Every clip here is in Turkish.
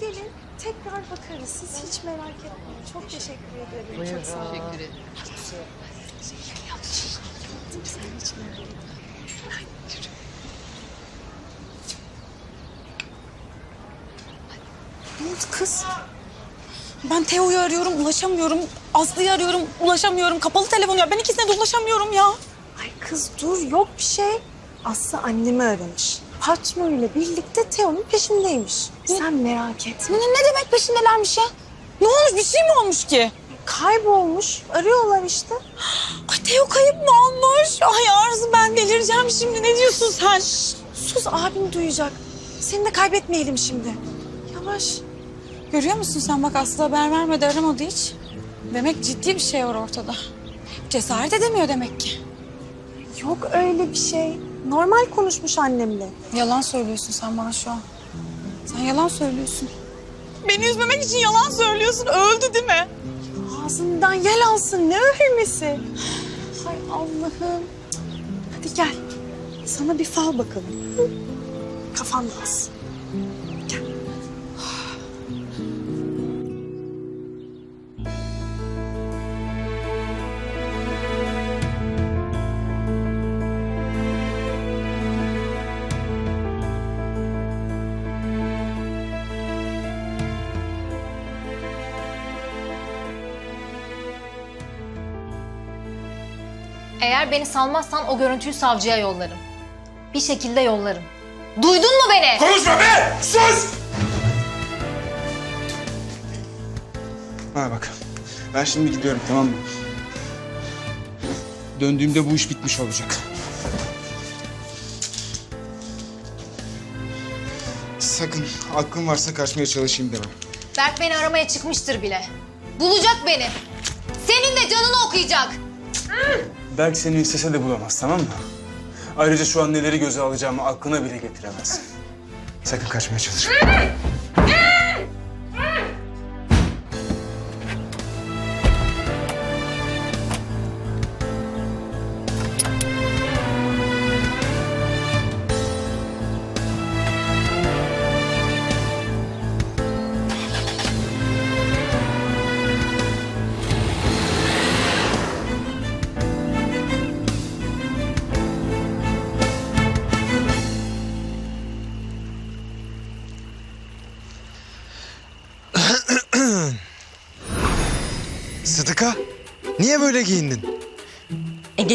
gelin. Tekrar bakarız. Siz hiç merak etmeyin. Çok teşekkür ederim. Çok sağ olun. Teşekkür ederim. Sen hiç merak etme. Ne oldu kız? Ben Teo'yu arıyorum, ulaşamıyorum. Aslı'yı arıyorum, ulaşamıyorum. Kapalı telefon ya. Ben ikisine de ulaşamıyorum ya. Ay kız dur yok bir şey. Aslı annemi aramış. Fatma ile birlikte Teo'nun peşindeymiş. Sen merak etme. Ne, ne demek peşindelermiş ya? Ne olmuş? Bir şey mi olmuş ki? Kaybolmuş. Arıyorlar işte. Ay Teo kayıp mı olmuş? Ay Arzu ben delireceğim şimdi. Ne diyorsun sen? Sus abim duyacak. Seni de kaybetmeyelim şimdi. Yavaş. Görüyor musun sen bak Aslı haber vermedi aramadı hiç. Demek ciddi bir şey var ortada. Cesaret edemiyor demek ki. Yok öyle bir şey. Normal konuşmuş annemle. Yalan söylüyorsun sen bana şu an. Sen yalan söylüyorsun. Beni üzmemek için yalan söylüyorsun. Öldü değil mi? Ağzından yel alsın ne ölmesi. Hay Allah'ım. Hadi gel. Sana bir fal bakalım. Kafan dağılsın. Eğer beni salmazsan o görüntüyü savcıya yollarım. Bir şekilde yollarım. Duydun mu beni? Konuşma be! Sus! Bana bak. Ben şimdi gidiyorum tamam mı? Döndüğümde bu iş bitmiş olacak. Sakın aklın varsa kaçmaya çalışayım deme. Berk beni aramaya çıkmıştır bile. Bulacak beni. Senin de canını okuyacak. Berk seni istese de bulamaz tamam mı? Ayrıca şu an neleri göze alacağımı aklına bile getiremez. Sakın kaçmaya çalışma.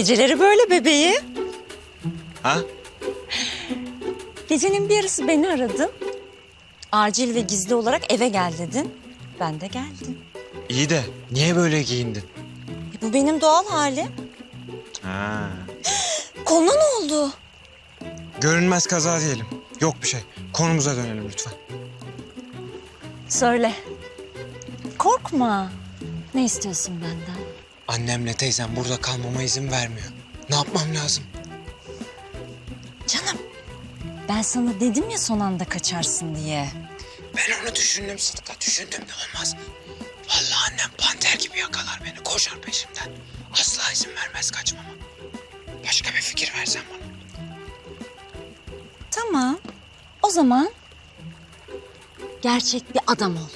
Geceleri böyle bebeği. Ha? Gecenin bir yarısı beni aradın. Acil ve gizli olarak eve gel dedin. Ben de geldim. İyi de niye böyle giyindin? E, bu benim doğal halim. Ha. Koluna ne oldu? Görünmez kaza diyelim. Yok bir şey. Konumuza dönelim lütfen. Söyle. Korkma. Ne istiyorsun benden? Annemle teyzem burada kalmama izin vermiyor. Ne yapmam lazım? Canım. Ben sana dedim ya son anda kaçarsın diye. Ben onu düşündüm Sıdıka. Düşündüm de olmaz. Vallahi annem panter gibi yakalar beni. Koşar peşimden. Asla izin vermez kaçmama. Başka bir fikir versen bana. Tamam. O zaman gerçek bir adam ol.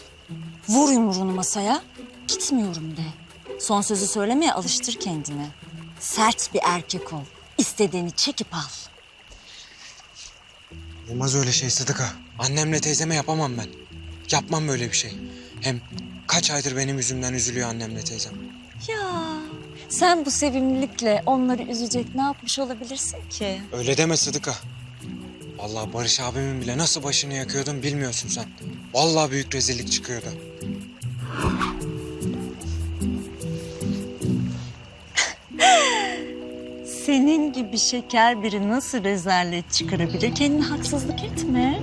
Vur yumruğunu masaya. Gitmiyorum de. Son sözü söylemeye alıştır kendini. Sert bir erkek ol. İstediğini çekip al. Olmaz öyle şey Sıdıka. Annemle teyzeme yapamam ben. Yapmam böyle bir şey. Hem kaç aydır benim yüzümden üzülüyor annemle teyzem. Ya sen bu sevimlilikle onları üzecek ne yapmış olabilirsin ki? Öyle deme Sıdıka. Vallahi Barış abimin bile nasıl başını yakıyordun bilmiyorsun sen. Vallahi büyük rezillik çıkıyordu. Senin gibi şeker biri nasıl rezalet çıkarabilir? Kendine haksızlık etme.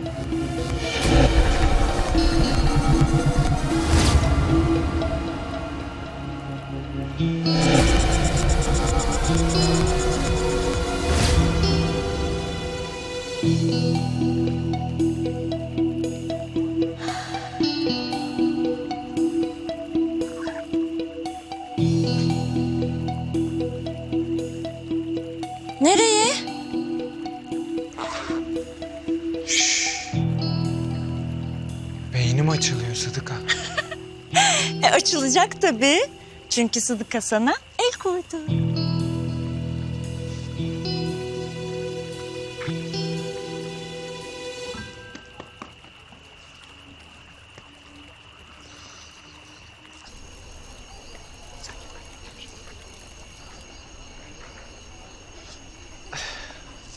Tabii. Çünkü Sıdıka sana el koydu.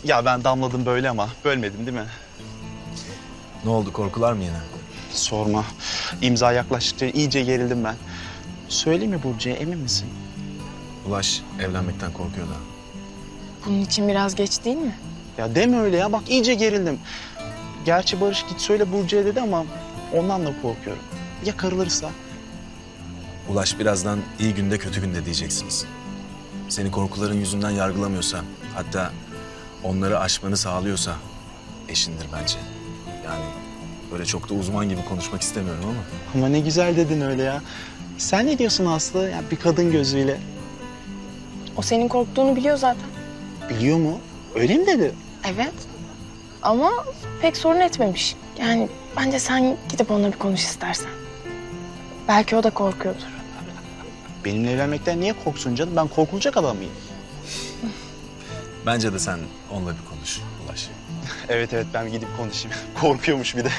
Ya ben damladım böyle ama bölmedim değil mi? Ne oldu korkular mı yine? Sorma. İmza yaklaştıkça iyice gerildim ben. Söyleyeyim mi Burcu'ya emin misin? Ulaş evlenmekten korkuyor da. Bunun için biraz geç değil mi? Ya deme öyle ya bak iyice gerildim. Gerçi Barış git söyle Burcu'ya dedi ama ondan da korkuyorum. Ya karılırsa? Ulaş birazdan iyi günde kötü günde diyeceksiniz. Seni korkuların yüzünden yargılamıyorsa, hatta onları aşmanı sağlıyorsa eşindir bence. Yani böyle çok da uzman gibi konuşmak istemiyorum ama. Ama ne güzel dedin öyle ya. Sen ne diyorsun Aslı? Ya bir kadın gözüyle. O senin korktuğunu biliyor zaten. Biliyor mu? Öyle mi dedi? Evet. Ama pek sorun etmemiş. Yani bence sen gidip onunla bir konuş istersen. Belki o da korkuyordur. Benimle evlenmekten niye korksun canım? Ben korkulacak adam mıyım? Bence de sen onunla bir konuş Ulaş. Evet evet ben gidip konuşayım. Korkuyormuş bir de.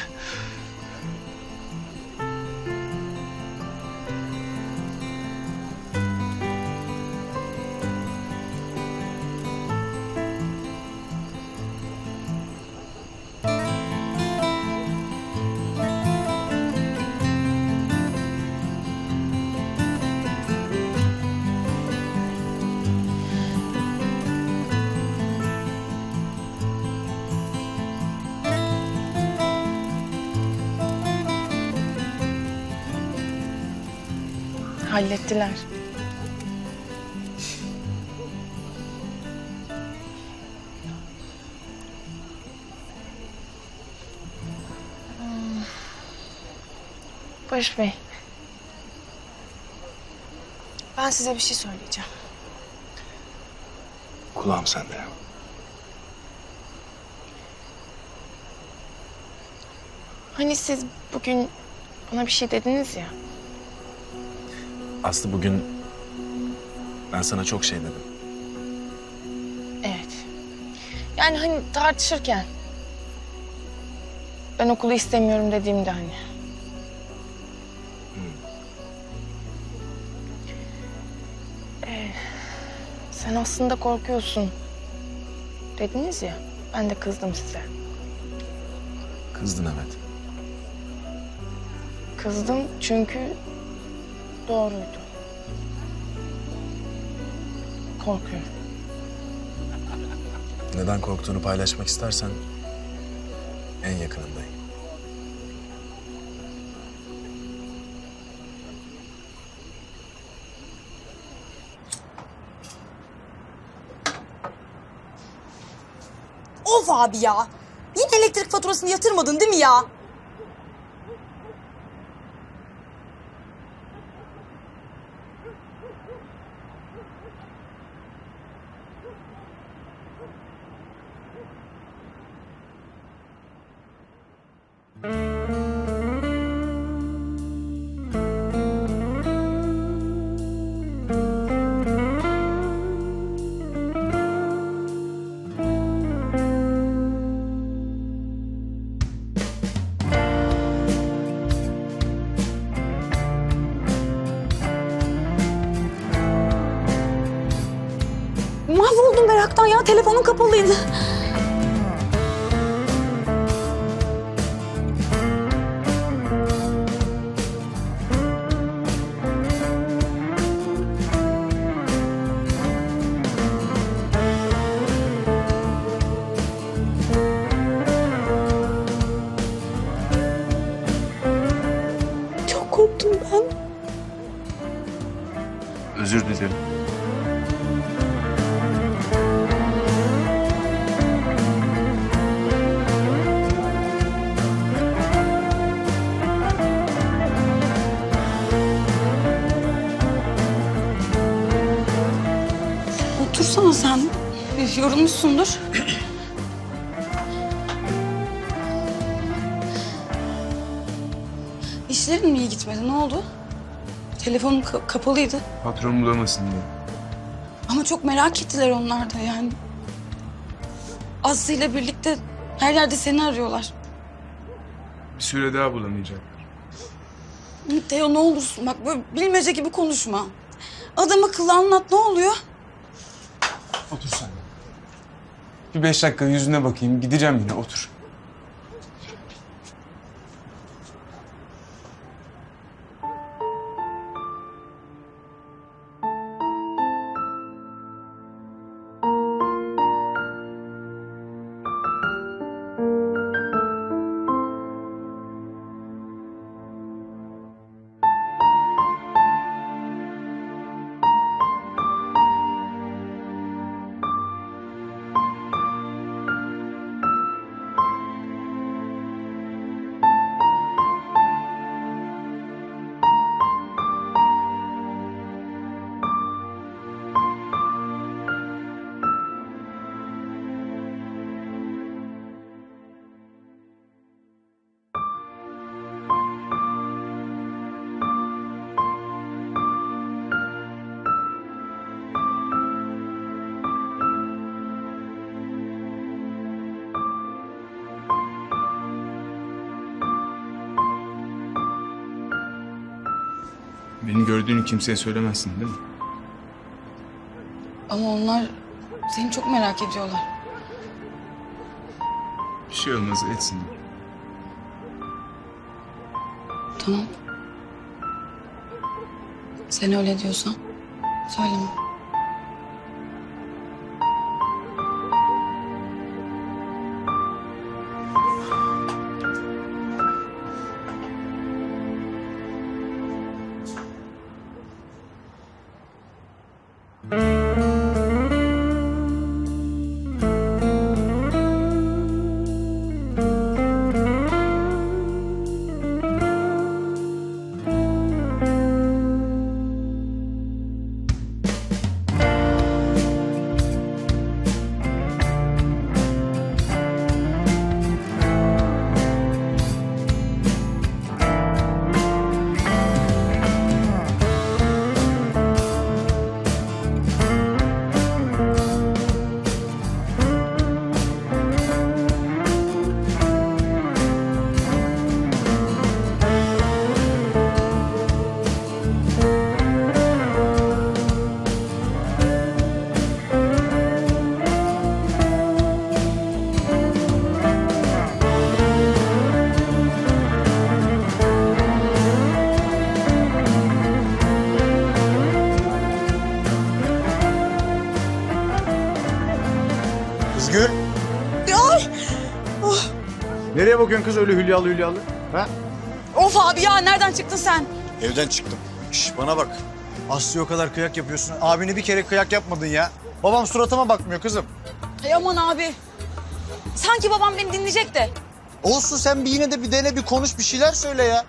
Hallettiler. Hmm. Barış Bey. Ben size bir şey söyleyeceğim. Kulağım sende. Hani siz bugün bana bir şey dediniz ya. Aslı bugün ben sana çok şey dedim. Evet. Yani hani tartışırken. Ben okulu istemiyorum dediğimde hani. Ee, sen aslında korkuyorsun. Dediniz ya. Ben de kızdım size. Kızdın evet. Kızdım çünkü doğruydu. Korkuyorum. Neden korktuğunu paylaşmak istersen en yakınındayım. Of abi ya. Yine elektrik faturasını yatırmadın değil mi ya? Yorulmuşsundur. işlerin mi iyi gitmedi? Ne oldu? Telefonun ka- kapalıydı. Patron bulamasın diye. Ama çok merak ettiler onlar da yani. Aslı ile birlikte her yerde seni arıyorlar. Bir süre daha bulamayacaklar. Teo ne olursun bak böyle bilmece gibi konuşma. Adam akıllı anlat ne oluyor? Otur sen. Bir beş dakika yüzüne bakayım. Gideceğim yine. Otur. Beni gördüğünü kimseye söylemezsin değil mi? Ama onlar seni çok merak ediyorlar. Bir şey olmaz etsinler. Tamam. Sen öyle diyorsan söyleme. Bakıyorsun kız öyle hülyalı hülyalı? Ha? Of abi ya nereden çıktın sen? Evden çıktım. Şş, bana bak. Aslı'ya o kadar kıyak yapıyorsun. Abini bir kere kıyak yapmadın ya. Babam suratıma bakmıyor kızım. Ay aman abi. Sanki babam beni dinleyecek de. Olsun sen bir yine de bir dene bir konuş bir şeyler söyle ya.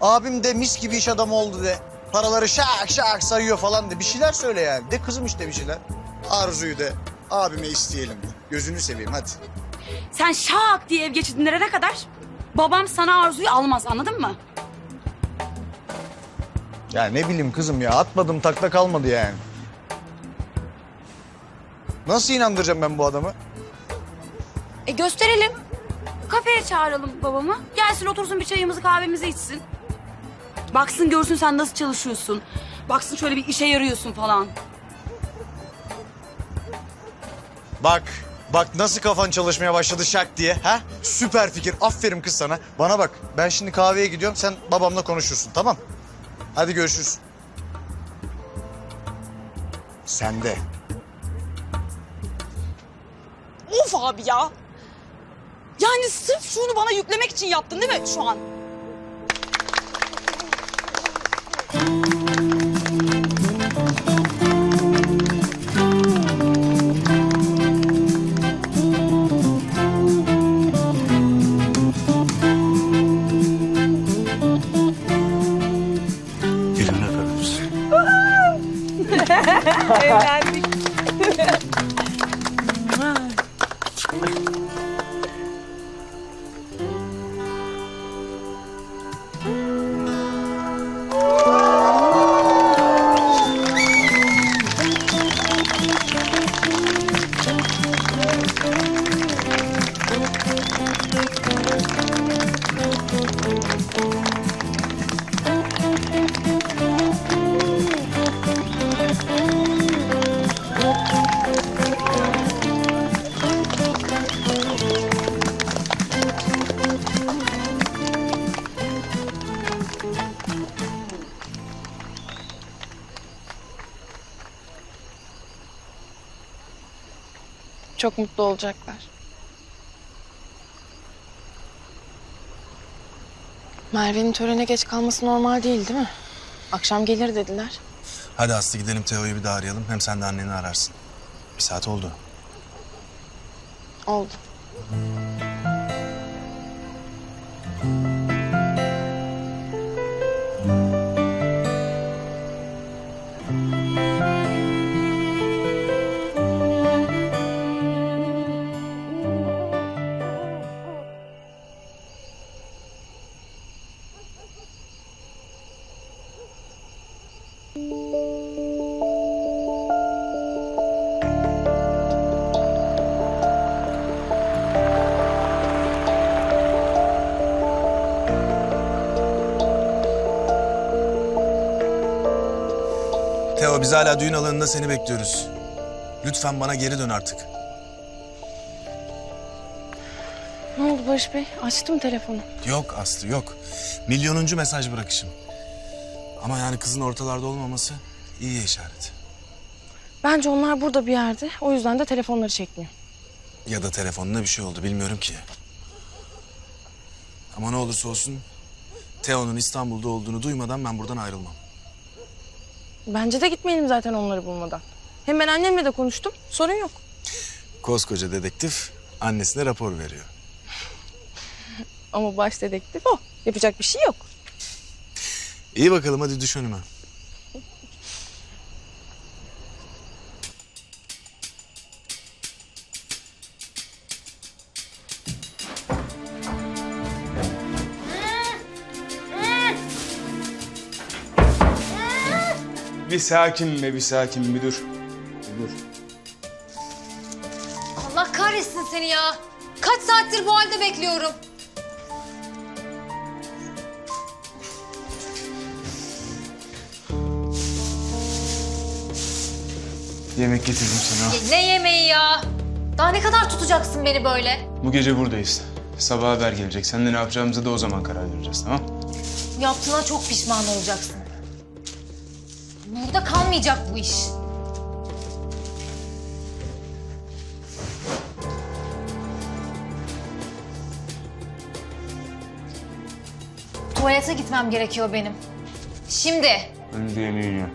Abim de mis gibi iş adamı oldu de. Paraları şak şak sayıyor falan de. Bir şeyler söyle yani. De kızım işte bir şeyler. Arzu'yu de abime isteyelim de. Gözünü seveyim hadi. Sen şak diye ev geçidinlere kadar babam sana Arzu'yu almaz anladın mı? Ya ne bileyim kızım ya atmadım takla kalmadı yani. Nasıl inandıracağım ben bu adamı? E gösterelim. Kafeye çağıralım babamı. Gelsin otursun bir çayımızı kahvemizi içsin. Baksın görsün sen nasıl çalışıyorsun. Baksın şöyle bir işe yarıyorsun falan. Bak, bak nasıl kafan çalışmaya başladı şak diye. Ha? Süper fikir. Aferin kız sana. Bana bak. Ben şimdi kahveye gidiyorum. Sen babamla konuşursun. Tamam? Hadi görüşürüz. Sen de. Of abi ya. Yani sırf şunu bana yüklemek için yaptın değil mi şu an? Evlendik. çok mutlu olacaklar. Merve'nin törene geç kalması normal değil değil mi? Akşam gelir dediler. Hadi Aslı gidelim Teo'yu bir daha arayalım. Hem sen de anneni ararsın. Bir saat oldu. Oldu. Biz hala düğün alanında seni bekliyoruz. Lütfen bana geri dön artık. Ne oldu Barış Bey? Açtım telefonu. Yok Aslı yok. Milyonuncu mesaj bırakışım. Ama yani kızın ortalarda olmaması iyi işaret. Bence onlar burada bir yerde. O yüzden de telefonları çekmiyor. Ya da telefonuna bir şey oldu bilmiyorum ki. Ama ne olursa olsun Teo'nun İstanbul'da olduğunu duymadan ben buradan ayrılmam. Bence de gitmeyelim zaten onları bulmadan. Hem ben annemle de konuştum. Sorun yok. Koskoca dedektif annesine rapor veriyor. Ama baş dedektif o. Yapacak bir şey yok. İyi bakalım hadi düş önüme. Bir sakin be bir sakin bir dur. Bir dur. Allah kahretsin seni ya. Kaç saattir bu halde bekliyorum. Yemek getirdim sana. Ya Ne yemeği ya? Daha ne kadar tutacaksın beni böyle? Bu gece buradayız. Sabah haber gelecek. Sen de ne yapacağımıza da o zaman karar vereceğiz tamam? Yaptığına çok pişman olacaksın. Burada kalmayacak bu iş. Tuvalete gitmem gerekiyor benim. Şimdi. Önce yemeğini ye.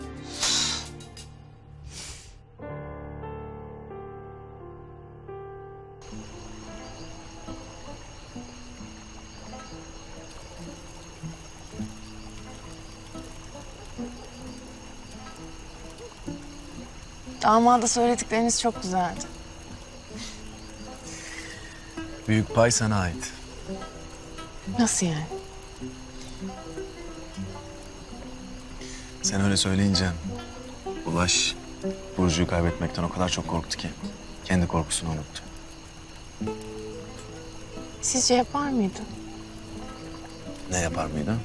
Damada söyledikleriniz çok güzeldi. Büyük pay sana ait. Nasıl yani? Sen öyle söyleyince Ulaş Burcu'yu kaybetmekten o kadar çok korktu ki. Kendi korkusunu unuttu. Sizce yapar mıydı? Ne yapar mıydı?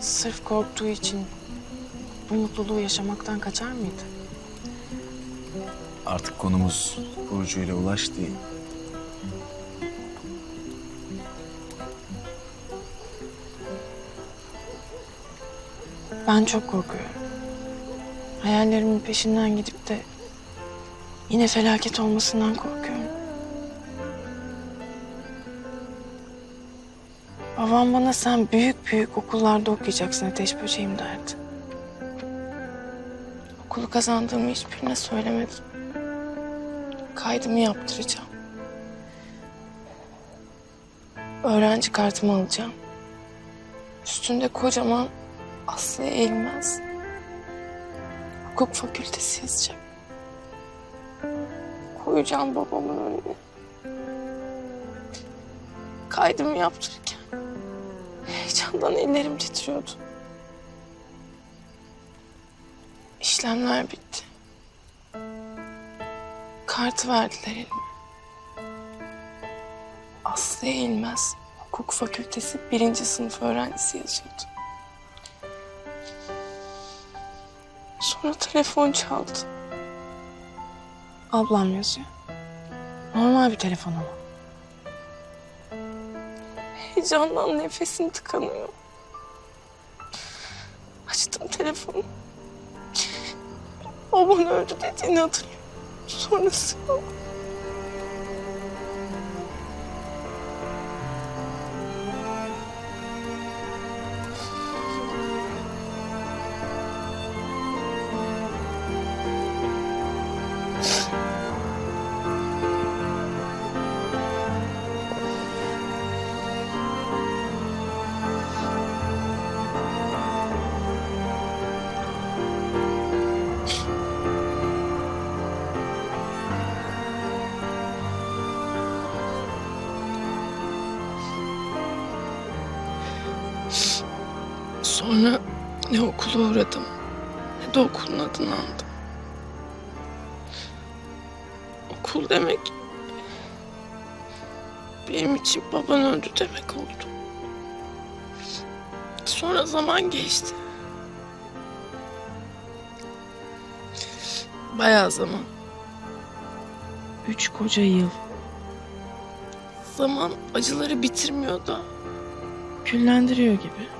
Sırf korktuğu için bu mutluluğu yaşamaktan kaçar mıydı? Artık konumuz Burcu ile Ulaş. Ben çok korkuyorum. Hayallerimin peşinden gidip de yine felaket olmasından korkuyorum. Babam bana sen büyük büyük okullarda okuyacaksın ateş böceğim derdi. Okulu kazandığımı hiçbirine söylemedim. Kaydımı yaptıracağım. Öğrenci kartımı alacağım. Üstünde kocaman Aslı Eğilmez. Hukuk fakültesi yazacağım. Koyacağım babamın önüne. Kaydımı yaptırırken heyecandan ellerim titriyordu. İşlemler bitti. Kartı verdiler elime. Aslı Eğilmez Hukuk Fakültesi birinci sınıf öğrencisi yazıyordu. Sonra telefon çaldı. Ablam yazıyor. Normal bir telefon ama. Heyecandan nefesim tıkanıyor. Açtım telefonu. Baban öldü dediğini hatırlıyorum. Sonrası yok. Ne okula uğradım ne de okulun adını aldım. Okul demek benim için baban öldü demek oldu. Sonra zaman geçti. Bayağı zaman. Üç koca yıl. Zaman acıları bitirmiyor da küllendiriyor gibi.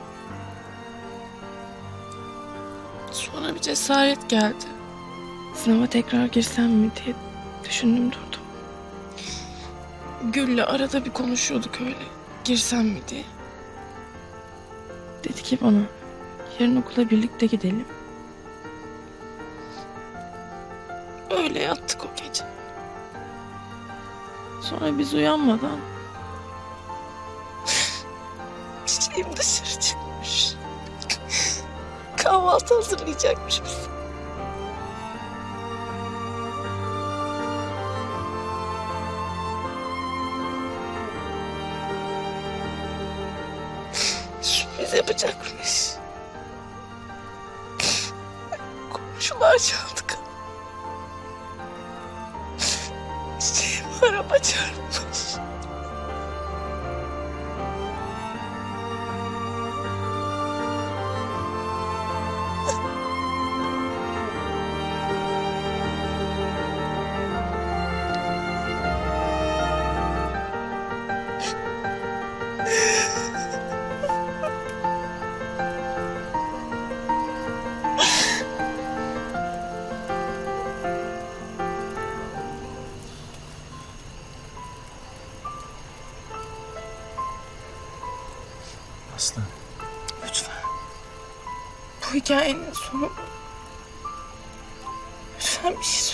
Sonra bir cesaret geldi. Sınava tekrar girsem mi diye düşündüm durdum. Gül'le arada bir konuşuyorduk öyle. Girsem mi diye. Dedi ki bana yarın okula birlikte gidelim. Öyle yattık o gece. Sonra biz uyanmadan çiçeğim dışarı çıkmış. Kahvaltı hazırlayacakmış bize. Sürpriz yapacakmış. Hikayenin sonu... Lütfen bir şey